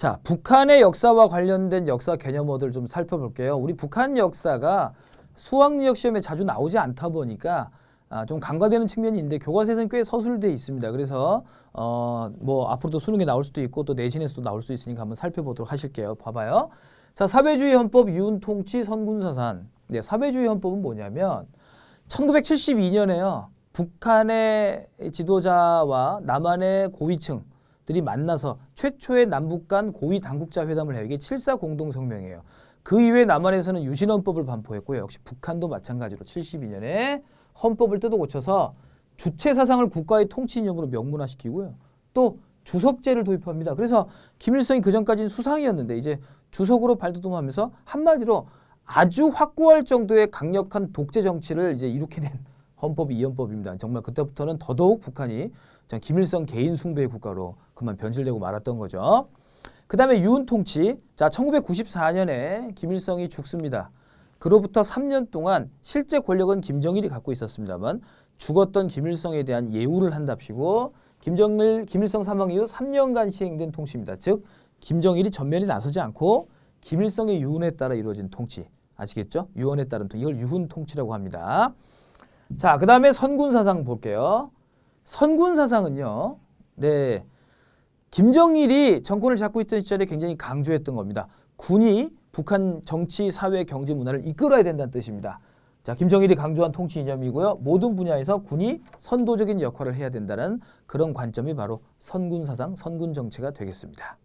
자, 북한의 역사와 관련된 역사 개념어들 좀 살펴볼게요. 우리 북한 역사가 수학력 시험에 자주 나오지 않다 보니까 아, 좀 간과되는 측면이 있는데 교과서에서는 꽤 서술돼 있습니다. 그래서 어, 뭐 앞으로도 수능에 나올 수도 있고 또 내신에서도 나올 수 있으니까 한번 살펴보도록 하실게요. 봐봐요. 자, 사회주의 헌법 유은통치 선군사산. 네, 사회주의 헌법은 뭐냐면 1972년에요. 북한의 지도자와 남한의 고위층 들이 만나서 최초의 남북 간 고위 당국자 회담을 해요. 이게 7사 공동 성명이에요. 그 이후에 남한에서는 유신헌법을 반포했고요. 역시 북한도 마찬가지로 72년에 헌법을 뜯어 고쳐서 주체 사상을 국가의 통치 이념으로 명문화시키고요. 또 주석제를 도입합니다. 그래서 김일성이 그 전까지는 수상이었는데 이제 주석으로 발돋움하면서 한마디로 아주 확고할 정도의 강력한 독재 정치를 이제 이룩해 낸 헌법이 이 헌법입니다. 정말 그때부터는 더더욱 북한이 참 김일성 개인 숭배의 국가로 그만 변질되고 말았던 거죠. 그 다음에 유은 통치. 자, 1994년에 김일성이 죽습니다. 그로부터 3년 동안 실제 권력은 김정일이 갖고 있었습니다만 죽었던 김일성에 대한 예우를 한답시고 김정일, 김일성 사망 이후 3년간 시행된 통치입니다. 즉, 김정일이 전면에 나서지 않고 김일성의 유언에 따라 이루어진 통치. 아시겠죠? 유언에 따른 통치. 이걸 유훈 통치라고 합니다. 자, 그 다음에 선군 사상 볼게요. 선군 사상은요, 네, 김정일이 정권을 잡고 있던 시절에 굉장히 강조했던 겁니다. 군이 북한 정치, 사회, 경제, 문화를 이끌어야 된다는 뜻입니다. 자, 김정일이 강조한 통치 이념이고요. 모든 분야에서 군이 선도적인 역할을 해야 된다는 그런 관점이 바로 선군 사상, 선군 정치가 되겠습니다.